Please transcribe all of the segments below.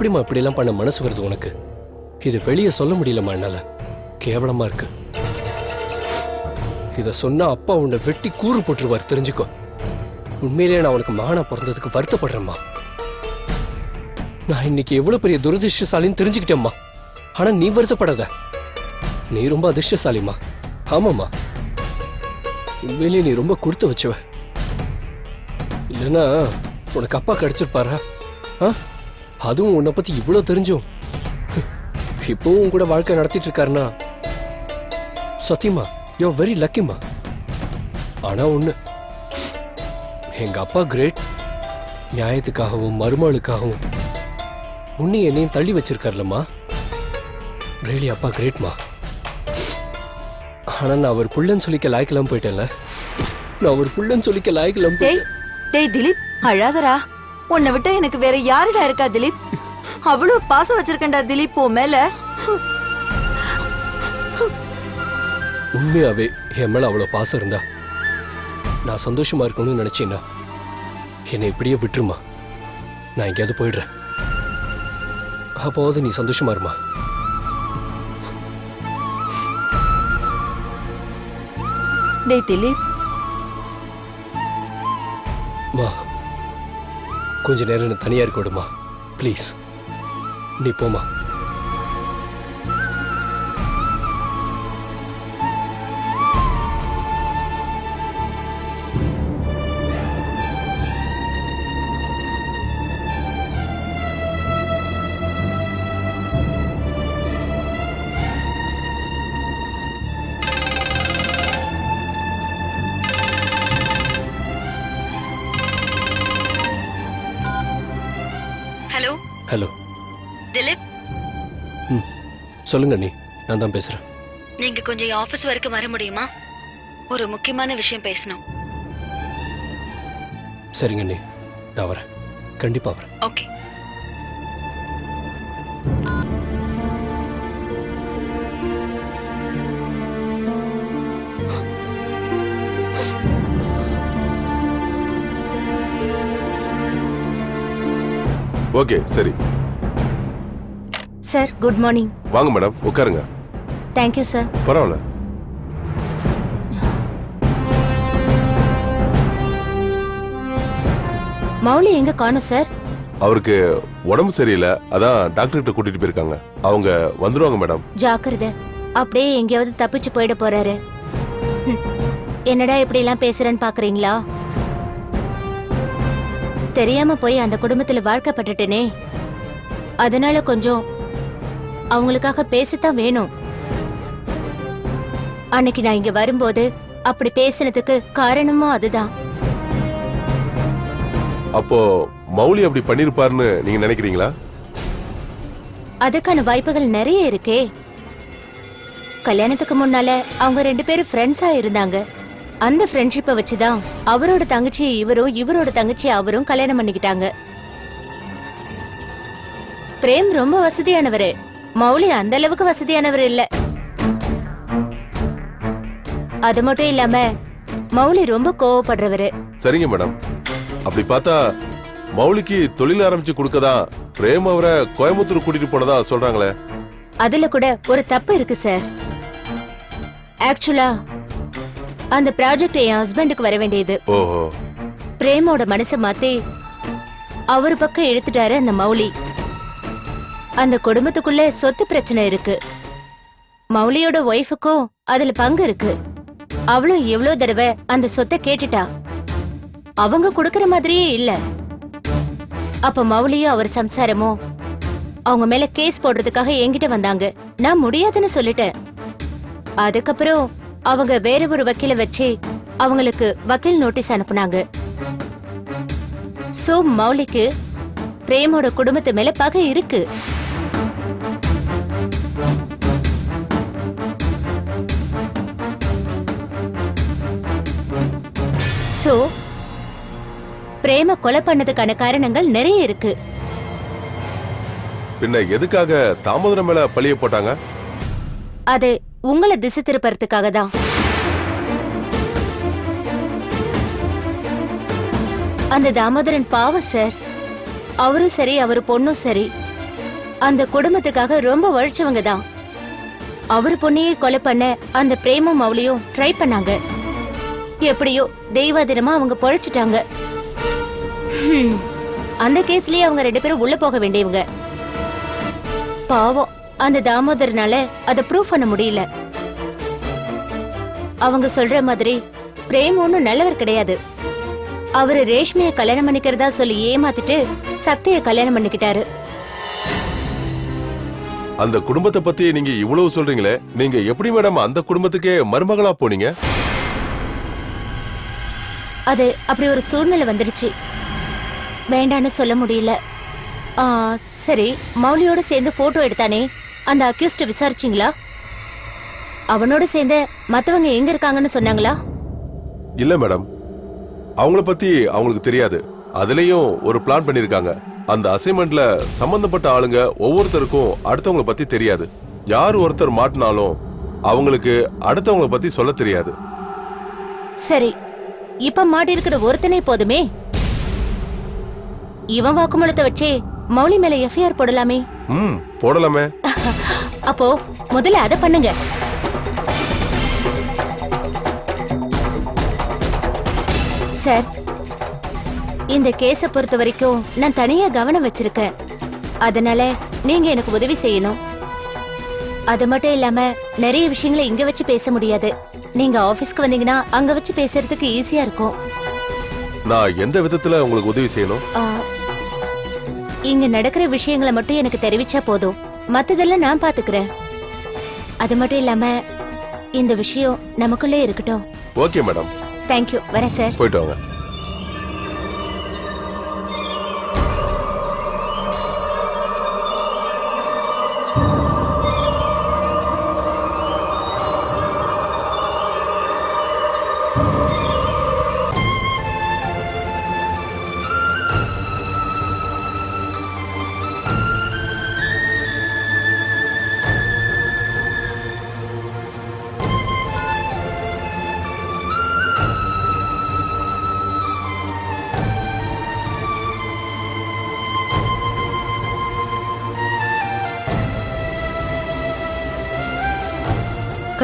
எப்படிம்மா இப்படிலாம் பண்ண மனசு வருது உனக்கு? இது வெளியே சொல்ல முடியலம்மா என்னால. கேவலமா இருக்கு. இத சொன்னா அப்பா உன்னை வெட்டி கூறு போட்டுருவார் தெரிஞ்சுக்கோ. உண்மையிலேயே நான் உனக்கு மகனா பிறந்ததுக்கு வருத்தப்படுறேம்மா. நான் இன்னைக்கு எவ்வளவு பெரிய துரதிர்ஷ்டசாலின்னு தெரிஞ்சுக்கிட்டேம்மா. ஆனா நீ வருத்தப்படாத. நீ ரொம்ப அதிர்ஷ்டசாலிம்மா. ஆமாம்மா. உண்மையிலேயே நீ ரொம்ப கொடுத்து வச்சவ. இல்லைன்னா உனக்கு அப்பா கிடைச்சிருப்பாரா? ஆ? அதுவும் உன்னை பத்தி இவ்வளோ தெரிஞ்சும். இப்போவும் கூட வாழ்க்கை நடத்திட்டு இருக்காருன்னா சத்தியமா யோ வெரி லக்கிமா ஆனா ஒண்ணு எங்க அப்பா கிரேட் நியாயத்துக்காகவும் மருமகளுக்காகவும் உன்னை என்னையும் தள்ளி வச்சிருக்காருலம்மா? ரியலி அப்பா கிரேட்மா ஆனா நான் அவர் புள்ளன்னு சொல்லிக்க லாய்க்கெல்லாம் போயிட்டேன்ல. நான் அவர் புள்ளன்னு சொல்லிக்க லாய்க்கெல்லாம் போயிட்டேன். டேய் திலீப் அழாதடா. உன்னை விட்டா எனக்கு வேற யாருடா இருக்கா திலீப்? அவ்வளவு பாசம் வச்சிருக்கேன்டா திலீப் உன் மேல. உண்மையாவே என் மேல அவ்வளவு பாசம் இருந்தா நான் சந்தோஷமா இருக்கணும்னு நினைச்சேன்னா என்னை இப்படியே விட்டுருமா? நான் எங்கேயாவது போயிடுறேன். அப்போது நீ சந்தோஷமா இருமா? டேய் திலீப். கொஞ்ச நேரம் என்ன தனியா இருக்க விடுமா ப்ளீஸ் நீ போமா சொல்லுங்க நீ. நான் தான் பேசுறேன். நீங்க கொஞ்சம் ஆபீஸ் வரைக்கும் வர முடியுமா? ஒரு முக்கியமான விஷயம் பேசணும். சரிங்க நீ. நான் வரேன். கண்டிப்பா வரேன். ஓகே. ஓகே சரி. சார் குட் மார்னிங் வாங்க மேடம் உட்காருங்க. தேங்க்யூ சார் பரவாயில்ல. மௌலி எங்க காணும் சார் அவருக்கு உடம்பு சரியில்லை. அதான் டாக்டர் கிட்ட கூட்டிட்டு போயிருக்காங்க. அவங்க வந்துருவாங்க மேடம் ஜாக்கிரதை. அப்படியே எங்கேயாவது தப்பிச்சு போயிட போறாரு. ஹம். என்னடா இப்படி எல்லாம் பேசுறேன்னு பாக்குறீங்களா? தெரியாம போய் அந்த குடும்பத்துல வாழ்க்கப்பட்டுட்டேனே அதனால கொஞ்சம் அவங்களுக்காக பேசத்தான் வேணும். அன்னைக்கு நான் இங்க வரும்போது அப்படி பேசினதுக்கு காரணமும் அதுதான். அப்போ மௌலி அப்படி பண்ணிருப்பாருன்னு நீங்க நினைக்கிறீங்களா? அதுக்கான வாய்ப்புகள் நிறைய இருக்கே. கல்யாணத்துக்கு முன்னால அவங்க ரெண்டு பேரும் ஃப்ரெண்ட்ஸா இருந்தாங்க. அந்த ஃப்ரெண்ட்ஷிப்பை வச்சுதான் அவரோட தங்கச்சி இவரும் இவரோட தங்கச்சி அவரும் கல்யாணம் பண்ணிக்கிட்டாங்க. பிரேம் ரொம்ப வசதியானவரு. மௌலி அந்த அளவுக்கு வசதியானவர் இல்ல. அது மட்டும் இல்லாம மௌலி ரொம்ப கோவப்படுறவரு. சரிங்க மேடம். அப்படி பார்த்தா மௌலிக்கு தொழில் ஆரம்பிச்சு கொடுக்கதா பிரேம் அவரை கோயம்புத்தூர் கூட்டிட்டு போனதா சொல்றாங்களே? அதுல கூட ஒரு தப்பு இருக்கு சார். ஆக்சுவலா அந்த ப்ராஜெக்ட் என் ஹஸ்பண்டுக்கு வர வேண்டியது. ஓஹோ. பிரேமோட மனசை மாத்தி அவர் பக்கம் இழுத்துட்டாரு அந்த மௌலி. அந்த குடும்பத்துக்குள்ள சொத்து பிரச்சனை இருக்கு. மௌலியோட ஒய்ஃபுக்கும் அதுல பங்கு இருக்கு. அவளும் எவ்வளவு தடவை அந்த சொத்தை கேட்டுட்டா? அவங்க கொடுக்கற மாதிரியே இல்ல. அப்ப மௌலியும் அவர் சம்சாரமோ அவங்க மேல கேஸ் போடுறதுக்காக என்கிட்ட வந்தாங்க. நான் முடியாதுன்னு சொல்லிட்டேன். அதுக்கப்புறம் அவங்க வேற ஒரு வக்கீல வச்சு அவங்களுக்கு வக்கீல் நோட்டீஸ் அனுப்புனாங்க. சோ மௌலிக்கு பிரேமோட குடும்பத்து மேல பகை இருக்கு. சோ பிரேம கொலை பண்ணதுக்கான காரணங்கள் நிறைய இருக்கு. பின்ன எதுக்காக தாமோதரம் மேல பழிய போட்டாங்க? அது உங்களை திசை திருப்பறதுக்காக தான். அந்த தாமோதரன் பாவம் சார். அவரும் சரி அவர் பொண்ணும் சரி. அந்த குடும்பத்துக்காக ரொம்ப உழைச்சவங்க தான். அவர் பொண்ணையே கொலை பண்ண அந்த பிரேமும் மௌலியும் ட்ரை பண்ணாங்க. எப்படியோ தெய்வாதிரமா அவங்க பொழைச்சிட்டாங்க. அந்த கேஸ்லயே அவங்க ரெண்டு பேரும் உள்ள போக வேண்டியவங்க. பாவம் அந்த தாமோதரனால அதை ப்ரூவ் பண்ண முடியல. அவங்க சொல்ற மாதிரி பிரேம் ஒன்றும் நல்லவர் கிடையாது. அவரு ரேஷ்மிய கல்யாணம் பண்ணிக்கிறதா சொல்லி ஏமாத்திட்டு சக்திய கல்யாணம் பண்ணிக்கிட்டாரு. அந்த குடும்பத்தை பத்தி நீங்க இவ்வளவு சொல்றீங்களே நீங்க எப்படி மேடம் அந்த குடும்பத்துக்கே மருமகளா போனீங்க? அது அப்படி ஒரு சூழ்நிலை வந்துடுச்சு. வேண்டான்னு சொல்ல முடியல. சரி மௌலியோட சேர்ந்து போட்டோ எடுத்தானே? அந்த அக்யூஸ்ட விசாரிச்சிங்களா? அவனோட சேர்ந்து மத்தவங்க எங்க இருக்காங்கன்னு சொன்னாங்களா? இல்ல மேடம். அவங்கள பத்தி அவங்களுக்கு தெரியாது. அதுலயும் ஒரு பிளான் பண்ணிருக்காங்க. அந்த அசைன்மெண்ட்ல சம்பந்தப்பட்ட ஆளுங்க ஒவ்வொருத்தருக்கும் அடுத்தவங்கள பத்தி தெரியாது. யார் ஒருத்தர் மாட்டினாலும் அவங்களுக்கு அடுத்தவங்கள பத்தி சொல்ல தெரியாது. சரி இப்ப மாட்டி இருக்கிற ஒருத்தனே போதுமே. இவன் வாக்குமூலத்தை வச்சே மௌலி மேல எஃப்ஐஆர் போடலாமே. ம் போடலாமே. அப்போ முதல்ல அதை பண்ணுங்க. சார் இந்த கேஸ பொறுத்த வரைக்கும் நான் தனியா கவனம் வச்சிருக்கேன். அதனால நீங்க எனக்கு உதவி செய்யணும். அது மட்டும் இல்லாம நிறைய விஷயங்களை இங்க வச்சு பேச முடியாது. நீங்க ஆபீஸ்க்கு வந்தீங்கன்னா அங்க வச்சு பேசுறதுக்கு ஈஸியா இருக்கும். நான் எந்த விதத்துல உங்களுக்கு உதவி செய்யணும்? ஆ, இங்க நடக்கிற விஷயங்களை மட்டும் எனக்கு தெரிவிச்சா போதும். மத்ததெல்லாம் நான் பாத்துக்கிறேன். அது மட்டும் இல்லாம இந்த விஷயம் நமக்குள்ளே இருக்கட்டும். Okay madam. தேங்க்யூ வரேன் சார் போயிட்டு வாங்க.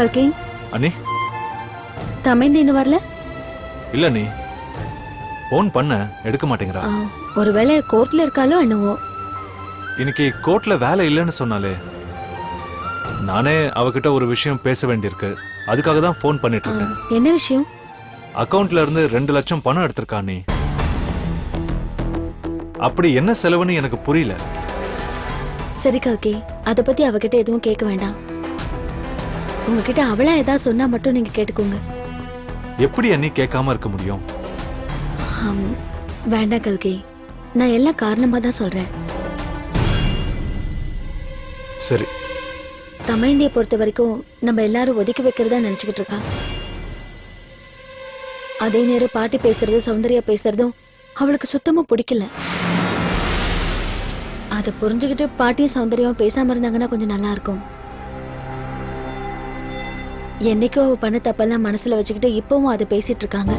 கல்கி அண்ணி? தமைந்து இன்னும் வரல? இல்ல நீ ஃபோன் பண்ண எடுக்க மாட்டேங்கிறா. ஆ, ஒருவேளை கோர்ட்ல இருக்காலோ என்னவோ. இன்னைக்கு கோர்ட்ல வேலை இல்லைன்னு சொன்னாலே நானே அவகிட்ட ஒரு விஷயம் பேச வேண்டியிருக்கு. அதுக்காக தான் ஃபோன் பண்ணிட்டு இருக்கேன். என்ன விஷயம்? அக்கவுண்ட்ல இருந்து ரெண்டு லட்சம் பணம் எடுத்திருக்கா நீ அப்படி என்ன செலவுன்னு எனக்கு புரியல. சரி கல்கி அத பத்தி அவகிட்ட எதுவும் கேட்க வேண்டாம். உங்ககிட்ட அவளா ஏதாவது சொன்னா மட்டும் நீங்க கேட்டுக்கோங்க. எப்படி அண்ணி கேட்காம இருக்க முடியும்? ஆம், வேண்டாம் கல்கி. நான் எல்லாம் காரணமா தான் சொல்றேன். சரி. தமைந்தியை பொறுத்த வரைக்கும் நம்ம எல்லாரும் ஒதுக்கி வைக்கிறதா நினைச்சுக்கிட்டு இருக்கா? அதே நேரம் பாட்டி பேசுறதும் சௌந்தர்யா பேசுறதும் அவளுக்கு சுத்தமா பிடிக்கல. அதை புரிஞ்சுக்கிட்டு பாட்டியும் சௌந்தர்யாவும் பேசாம இருந்தாங்கன்னா கொஞ்சம் நல்லா இருக்கும். என்னைக்கோ அவ பண்ண தப்பெல்லாம் மனசுல வச்சுக்கிட்டு இப்பவும் அதை பேசிட்டு இருக்காங்க.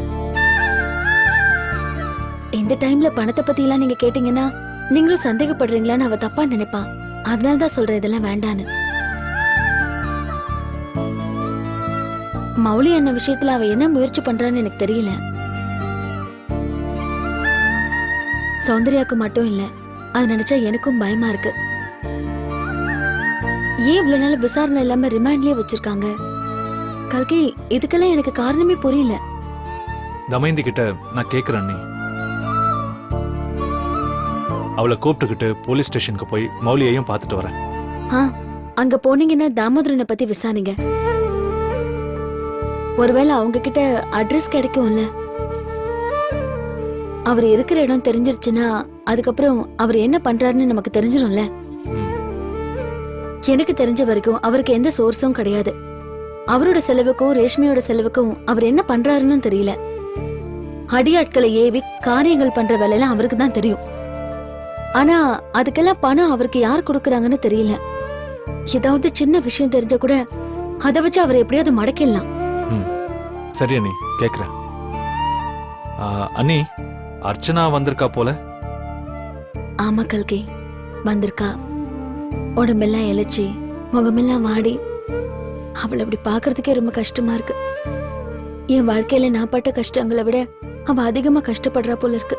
இந்த டைம்ல பணத்தை பத்தி எல்லாம் நீங்க கேட்டீங்கன்னா நீங்களும் சந்தேகப்படுறீங்களான்னு அவ தப்பா நினைப்பா. அதனால தான் சொல்றேன் இதெல்லாம் வேண்டான்னு. மௌலி அண்ணன் விஷயத்துல அவ என்ன முயற்சி பண்றான்னு எனக்கு தெரியல. சௌந்தர்யாக்கு மட்டும் இல்ல அது நினைச்சா எனக்கும் பயமா இருக்கு. ஏன் இவ்வளவு நாள் விசாரணை இல்லாம ரிமாண்ட்லயே வச்சிருக்காங்க? கல்கி இதுக்கெல்லாம் எனக்கு காரணமே புரியல. தமயந்தி கிட்ட நான் கேக்குறேன் அண்ணி. அவளை கூப்பிட்டுக்கிட்டு போலீஸ் ஸ்டேஷனுக்கு போய் மௌலியையும் பார்த்துட்டு வரேன். ஆ அங்க போனீங்கன்னா தாமோதரனை பத்தி விசாரிங்க. ஒருவேளை அவங்க கிட்ட அட்ரஸ் கிடைக்கும்ல. அவர் இருக்கிற இடம் தெரிஞ்சிருச்சுன்னா அதுக்கப்புறம் அவர் என்ன பண்றாருன்னு நமக்கு தெரிஞ்சிடும்ல. எனக்கு தெரிஞ்ச வரைக்கும் அவருக்கு எந்த சோர்ஸும் கிடையாது. அவரோட செலவுக்கும் ரேஷ்மியோட செலவுக்கும் அவர் என்ன பண்றாருன்னு தெரியல. அடியாட்களை ஏவி காரியங்கள் பண்ற வேலையெல்லாம் அவருக்கு தான் தெரியும். ஆனா அதுக்கெல்லாம் பணம் அவருக்கு யார் கொடுக்கறாங்கன்னு தெரியல. ஏதாவது சின்ன விஷயம் தெரிஞ்சா கூட அதை வச்சு அவர் எப்படியாவது மடக்கிடலாம். சரி அண்ணி. கேக்குறேன். அண்ணி அர்ச்சனா வந்திருக்கா போல? ஆமா கல்கி. வந்திருக்கா. உடம்பெல்லாம் இழைச்சி முகமெல்லாம் வாடி. அவளை அப்படி பார்க்கறதுக்கே ரொம்ப கஷ்டமா இருக்கு. என் வாழ்க்கையில நான் பட்ட கஷ்டங்களை விட அவ அதிகமா கஷ்டப்படுறா போல இருக்கு.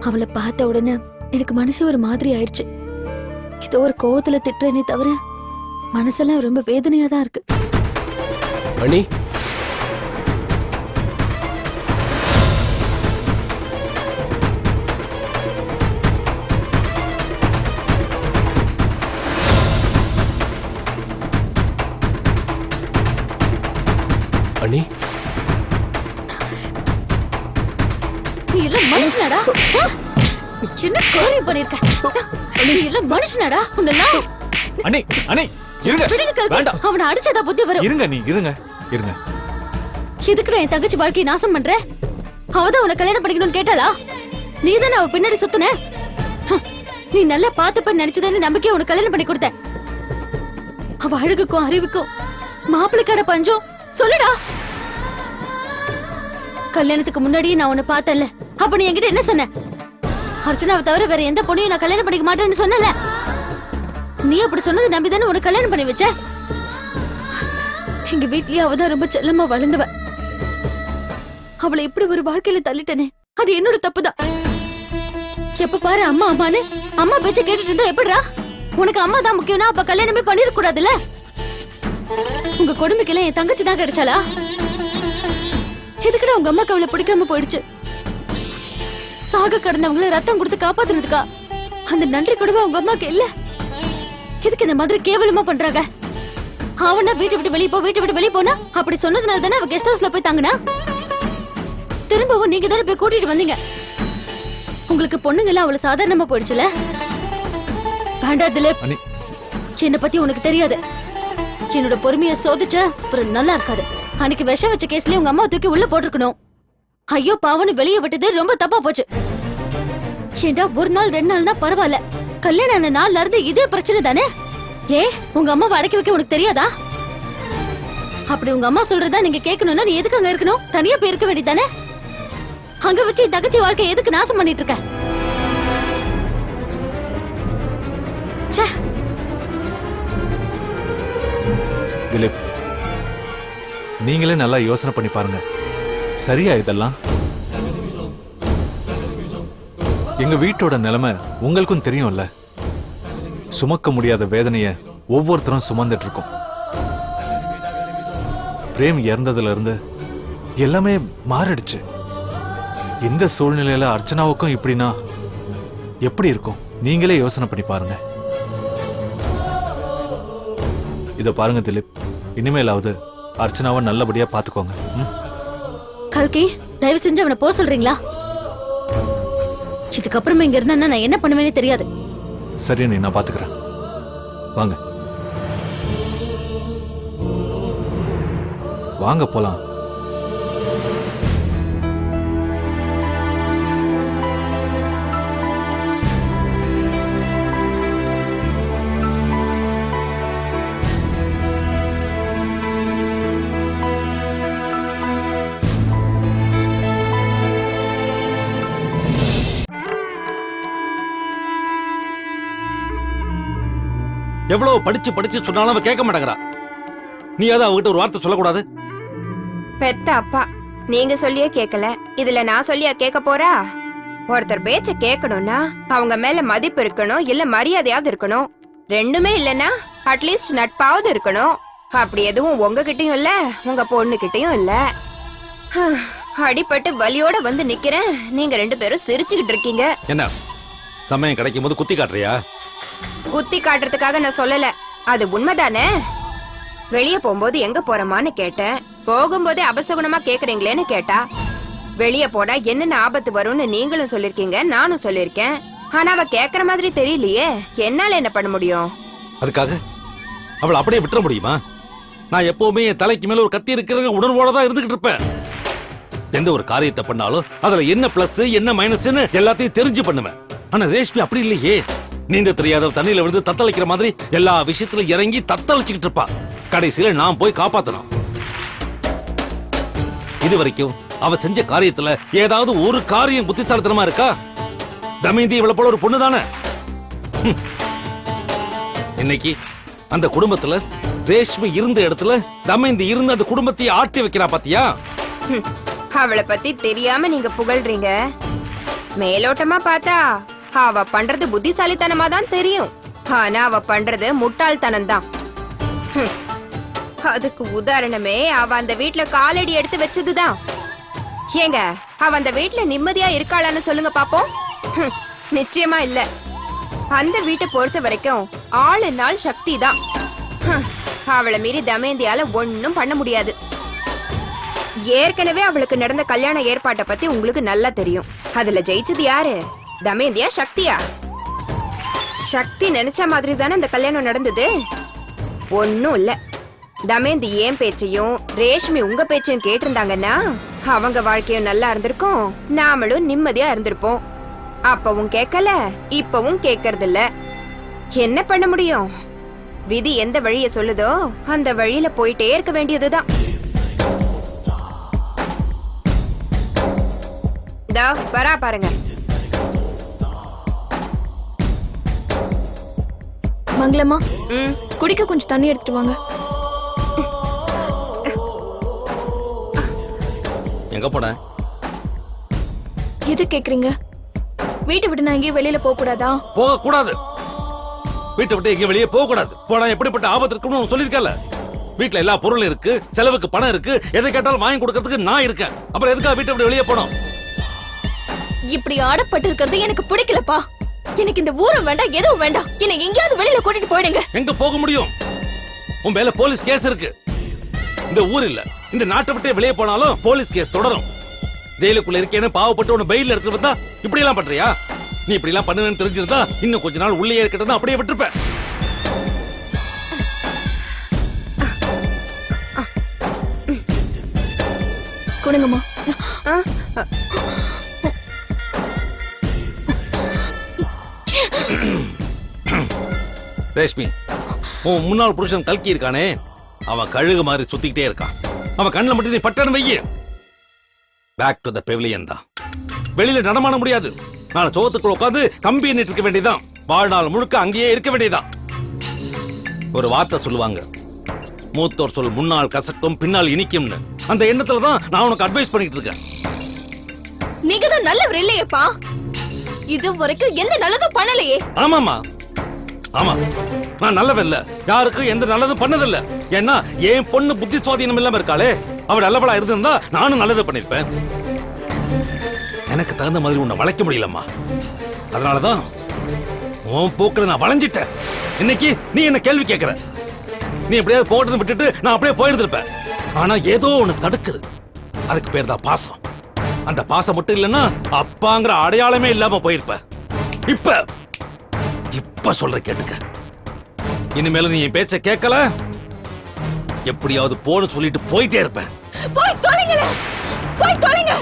அவளை பார்த்த உடனே எனக்கு மனசு ஒரு மாதிரி ஆயிடுச்சு. ஏதோ ஒரு கோவத்துல திட்டுறேனே தவிர மனசெல்லாம் ரொம்ப வேதனையா தான் இருக்கு. மனுஷனாடா ஆ? என்ன காரியம் பண்ணிருக்க. நீ எல்லாம் மனுஷனாடா? உன்னெல்லாம் அண்ணி அண்ணி இருங்க. விடுங்க வேண்டாம் அவனை அடிச்சாதா புத்தி வரும். இருங்க நீ இருங்க இருங்க. எதுக்குடா என் தங்கச்சி வாழ்க்கையை நாசம் பண்ற? அவதான் உன்னை கல்யாணம் பண்ணிக்கணும்னு கேட்டாளா? நீ தானே அவ பின்னாடி சுத்துன? நீ நல்லா பாத்துப்ப நினைச்சதானே நம்பிக்கை உனக்கு கல்யாணம் பண்ணி கொடுத்த? அவ அழகுக்கும் அறிவுக்கும் மாப்பிள்ளைக்கார பஞ்சம். சொல்லுடா. கல்யாணத்துக்கு முன்னாடியே நான் உன்னை பார்த்தேன்ல. அப்ப நீ என்கிட்ட என்ன சொன்ன? அர்ச்சனாவை தவிர வேற எந்த பொண்ணையும் நான் கல்யாணம் பண்ணிக்க மாட்டேன்னு சொன்னல. நீ அப்படி சொன்னது நம்பி தானே உனக்கு கல்யாணம் பண்ணி வச்ச? எங்க வீட்லயே அவதான் ரொம்ப செல்லமா வளர்ந்தவ. அவளை இப்படி ஒரு வாழ்க்கையில தள்ளிட்டனே அது என்னோட தப்புதான். எப்ப பாரு அம்மா அம்மான்னு அம்மா பேச்ச கேட்டுட்டு இருந்தா எப்படிடா? உனக்கு அம்மா தான் முக்கியம்னா அப்ப கல்யாணமே பண்ணிட கூடாதுல்ல உங்க கொடுமைக்கெல்லாம் என் தங்கச்சி தான் கிடைச்சாளா? எதுக்குடா உங்க அம்மாக்கு அவளை பிடிக்காம போயிடுச்சு? சாக கடந்தவங்கள ரத்தம் கொடுத்து காப்பாத்துனதுக்கா அந்த நன்றி கொடுமை உங்க அம்மாக்கு இல்ல? எதுக்கு இந்த மாதிரி கேவலமா பண்றாங்க? அவனா வீட்டை விட்டு வெளிய போ வீட்டை விட்டு வெளிய போனா? அப்படி சொன்னதுனால தானே அவ கெஸ்ட் ஹவுஸ்ல போய் தங்கினா? திரும்பவும் நீங்க தானே போய் கூட்டிட்டு வந்தீங்க. உங்களுக்கு பொண்ணுங்க எல்லாம் அவ்வளவு சாதாரணமா போயிடுச்சுல? வேண்டாம் திலீப். என்னை பத்தி உனக்கு தெரியாது. என்னோட பொறுமையை சோதிச்ச அப்புறம் நல்லா இருக்காது. அன்னைக்கு விஷம் வச்ச கேஸ்லயே உங்க அம்மா தூக்கி உள்ள போட்டிருக்கணும். ஐயோ பாவனு வெளியே விட்டது ரொம்ப தப்பா போச்சு. பேஷண்டா ஒரு நாள் ரெண்டு நாள்னா பரவாயில்ல. கல்யாணம் ஆன நாள்ல இருந்து இதே பிரச்சனை தானே? ஏ உங்க அம்மா அடக்கி வைக்க உனக்கு தெரியாதா? அப்படி உங்க அம்மா சொல்றதா நீங்க கேட்கணும்னா நீ எதுக்கு அங்க இருக்கணும்? தனியா போய் இருக்க வேண்டியதானே அங்க வச்சு என் தங்கச்சி வாழ்க்கை எதுக்கு நாசம் பண்ணிட்டு இருக்க? திலீப் நீங்களே நல்லா யோசனை பண்ணி பாருங்க. சரியா இதெல்லாம்? எங்க வீட்டோட நிலைமை உங்களுக்கும் தெரியும்ல. சுமக்க முடியாத வேதனைய ஒவ்வொருத்தரும் சுமந்துட்டு இருக்கோம். பிரேம் இறந்ததுல இருந்து எல்லாமே மாறிடுச்சு. இந்த சூழ்நிலையில அர்ச்சனாவுக்கும் இப்படின்னா எப்படி இருக்கும்? நீங்களே யோசனை பண்ணி பாருங்க. இத பாருங்க திலீப். இனிமேலாவது அர்ச்சனாவை நல்லபடியா பாத்துக்கோங்க. கல்கி தயவு செஞ்சு அவனை போக சொல்றீங்களா? இதுக்கப்புறமா இங்க இருந்தா நான் என்ன பண்ணுவேனே தெரியாது. சரி நீ நான் பாத்துக்கிறேன். வாங்க. வாங்க போலாம். எவ்வளவு படிச்சு படிச்சு சொன்னாலும் அவ கேட்க மாட்டேங்கிறா. நீ அதை அவகிட்ட ஒரு வார்த்தை சொல்லக்கூடாது? பெத்த அப்பா. நீங்க சொல்லியே கேட்கல. இதுல நான் சொல்லியா கேட்க போறா? ஒருத்தர் பேச்ச கேட்கணும்னா அவங்க மேல மதிப்பு இருக்கணும் இல்ல மரியாதையாவது இருக்கணும். ரெண்டுமே இல்லனா அட்லீஸ்ட் நட்பாவது இருக்கணும். அப்படி எதுவும் உங்ககிட்டயும் இல்ல உங்க பொண்ணுகிட்டயும் இல்ல. அடிபட்டு வலியோட வந்து நிக்கிறேன். நீங்க ரெண்டு பேரும் சிரிச்சுக்கிட்டு இருக்கீங்க. என்ன? சமயம் கிடைக்கும் போது குத்தி காட்டுறியா? குத்தி காட்டுறதுக்காக நான் சொல்லல. அது உண்மைதானே? வெளியே போகும்போது எங்க போறமான்னு கேட்டேன். போகும்போதே அபசகுணமா கேக்குறீங்களேன்னு கேட்டா வெளியே போனா என்னென்ன ஆபத்து வரும்னு நீங்களும் சொல்லிருக்கீங்க நானும் சொல்லிருக்கேன். ஆனா அவ கேக்குற மாதிரி தெரியலையே. என்னால என்ன பண்ண முடியும்? அதுக்காக அவளை அப்படியே விட்டுற முடியுமா? நான் எப்பவுமே என் தலைக்கு மேல ஒரு கத்தி இருக்கிற உணர்வோட தான் இருந்துகிட்டு இருப்பேன். எந்த ஒரு காரியத்தை பண்ணாலும் அதுல என்ன பிளஸ் என்ன மைனஸ்னு எல்லாத்தையும் தெரிஞ்சு பண்ணுவேன். ஆனா ரேஷ்மி அப்படி இல்லையே. நீந்த தெரியாத தண்ணியில விழுந்து தத்தளிக்கிற மாதிரி எல்லா விஷயத்திலும் இறங்கி தத்தளிச்சுக்கிட்டு இருப்பா. கடைசியில நான் போய் காப்பாத்தணும். இது வரைக்கும் அவ செஞ்ச காரியத்துல ஏதாவது ஒரு காரியம் புத்திசாலித்தனமா இருக்கா? தமயந்தி இவளை போல ஒரு பொண்ணு தானே இன்னைக்கு அந்த குடும்பத்துல ரேஷ்மி இருந்த இடத்துல தமயந்தி இருந்து அந்த குடும்பத்தை ஆட்டி வைக்கிறா பாத்தியா? ஹம், அவளை பத்தி தெரியாம நீங்க புகழ்றீங்க. மேலோட்டமா பார்த்தா அவ பண்றது புத்திசாலித்தனமா தான் தெரியும் ஆனா அவ பண்றது முட்டாள்தனம் தான் அதுக்கு உதாரணமே அவ அந்த வீட்ல காலடி எடுத்து வச்சதுதான். ஏங்க அவ அந்த வீட்ல நிம்மதியா இருக்காளான்னு சொல்லுங்க பாப்போம். நிச்சயமா இல்ல. அந்த வீட்டை பொறுத்த வரைக்கும் ஆளு நாள் சக்தி தான் அவளை மீறி தமேந்தியால ஒன்னும் பண்ண முடியாது. ஏற்கனவே அவளுக்கு நடந்த கல்யாண ஏற்பாட்டை பத்தி உங்களுக்கு நல்லா தெரியும். அதுல ஜெயிச்சது யாரு? தமேந்தியா சக்தியா? சக்தி நினைச்ச மாதிரி தானே இந்த கல்யாணம் நடந்தது? ஒன்னும் இல்ல. தமேந்தி ஏன் பேச்சையும் ரேஷ்மி உங்க பேச்சையும் கேட்டிருந்தாங்கன்னா அவங்க வாழ்க்கையும் நல்லா இருந்திருக்கும். நாமளும் நிம்மதியா இருந்திருப்போம். அப்பவும் கேட்கல இப்பவும் கேட்கறது இல்ல என்ன பண்ண முடியும்? விதி எந்த வழிய சொல்லுதோ அந்த வழியில போயிட்டே இருக்க வேண்டியதுதான். இதோ வரா பாருங்க. மங்களம்மா குடிக்க கொஞ்சம் தண்ணி எடுத்துட்டு வாங்க. எங்க போன? எது கேக்குறீங்க? வீட்டை விட்டு நான் எங்கேயும் வெளியில போக கூடாதா? போக கூடாது. வீட்டை விட்டு எங்க வெளியே போக கூடாது. போனா எப்படிப்பட்ட ஆபத்து இருக்குன்னு சொல்லியிருக்கல வீட்ல எல்லா பொருளும் இருக்கு செலவுக்கு பணம் இருக்கு. எதை கேட்டாலும் வாங்கி கொடுக்கறதுக்கு நான் இருக்கேன். அப்புறம் எதுக்காக வீட்டை விட்டு வெளியே போனோம்? இப்படி ஆடப்பட்டு இருக்கிறது எனக்கு பிடிக்கலப்பா. எனக்கு இந்த ஊரும் வேண்டாம் எதுவும் வேண்டாம். என்னை எங்கேயாவது வெளியில கூட்டிட்டு போயிடுங்க. எங்க போக முடியும்? உன் மேல போலீஸ் கேஸ் இருக்கு. இந்த ஊர் இல்ல. இந்த நாட்டை விட்டு வெளியே போனாலும் போலீஸ் கேஸ் தொடரும். ஜெயிலுக்குள்ள இருக்கேன்னு பாவப்பட்டு உன பெயில எடுத்து வந்தா இப்படி எல்லாம் பண்றியா? நீ இப்படி எல்லாம் பண்ணுன்னு தெரிஞ்சிருந்தா இன்னும் கொஞ்ச நாள் உள்ளே இருக்கட்டும் அப்படியே விட்டுருப்ப கொடுங்கம்மா. ரேஷ்மி உன் முன்னாள் புருஷன் கல்கி இருக்கானே? அவன் கழுகு மாதிரி சுத்திக்கிட்டே இருக்கான். அவன் கண்ணில் மட்டும் நீ பட்டன் வைய. பேக் டு த பெவிலியன் தான். வெளியில நடமாட முடியாது. நான் சோத்துக்குள்ள உட்காந்து கம்பி எண்ணிட்டு இருக்க வேண்டியதான் வாழ்நாள் முழுக்க அங்கேயே இருக்க வேண்டியதான் ஒரு வார்த்தை சொல்லுவாங்க. மூத்தோர் சொல் முன்னால் கசக்கும் பின்னால் இனிக்கும்னு. அந்த எண்ணத்துல தான் நான் உனக்கு அட்வைஸ் பண்ணிட்டு இருக்கேன். நீங்க தான் நல்லவர் இல்லையப்பா. இது வரைக்கும் எந்த நல்லதும் பண்ணலையே. ஆமாமா ஆமா. நான் நல்லவன் இல்ல யாருக்கும் எந்த நல்லதும் பண்ணதில்ல. ஏன்னா என் பொண்ணு புத்தி சுவாதீனம் இல்லாம இருக்காளே. அவள் நல்லவளா இருந்திருந்தா நானும் நல்லது பண்ணிருப்பேன். எனக்கு தகுந்த மாதிரி உன்னை வளைக்க முடியலம்மா. அதனாலதான் உன் போக்கில் நான் வளைஞ்சிட்டேன். இன்னைக்கு நீ என்ன கேள்வி கேட்கற நீ எப்படியாவது போட்டுன்னு விட்டுட்டு நான் அப்படியே போயிருந்திருப்பேன். ஆனா ஏதோ ஒண்ணு தடுக்குது. அதுக்கு பேர் தான் பாசம். அந்த பாசம் மட்டும் இல்லைன்னா அப்பாங்கிற அடையாளமே இல்லாம போயிருப்ப. இப்ப இப்ப சொல்ற கேட்டுக்க. இனிமேல நீ என் பேச்ச கேட்கல? எப்படியாவது போன்னு சொல்லிட்டு போயிட்டே இருப்பேன் போய் தொலைங்களே! போய் தொலைங்க!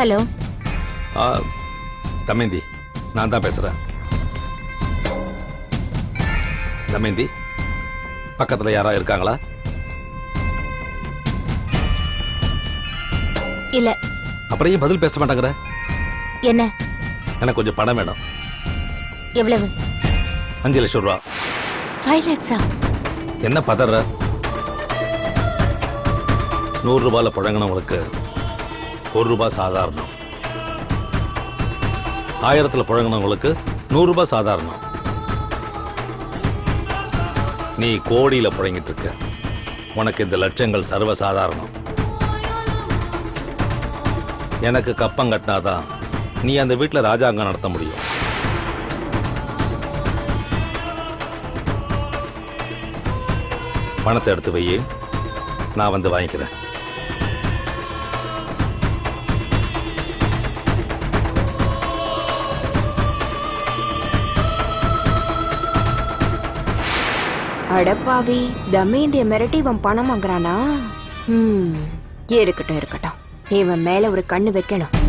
ஹலோ. தமேந்தி நான் தான் பேசுறேன். தமேந்தி பக்கத்துல யாரா இருக்காங்களா? இல்ல. அப்புறம் ஏன் பதில் பேச மாட்டாங்கிற? என்ன? எனக்கு கொஞ்சம் பணம் வேணும். எவ்வளவு? அஞ்சு லட்சம் ரூபா. ஃபைவ் லேக்ஸா என்ன பதற? நூறு ரூபாயில புழங்கினவங்களுக்கு ஒரு ரூபாய் சாதாரணம். ஆயிரத்துல புழங்கினவங்களுக்கு நூறு ரூபாய் சாதாரணம். நீ கோடியில புழங்கிட்டு இருக்க உனக்கு இந்த லட்சங்கள் சர்வ சாதாரணம். எனக்கு கப்பம் கட்டினாதான் நீ அந்த வீட்டில் ராஜாங்கம் நடத்த முடியும். பணத்தை எடுத்து வையே நான் வந்து வாங்கிக்கிறேன். அடப்பாவி தமேந்திய மிரட்டி இவன் பணம் வாங்குறானா? ம் இருக்கட்டும் இருக்கட்டும். இவன் மேல ஒரு கண்ணு வைக்கணும்.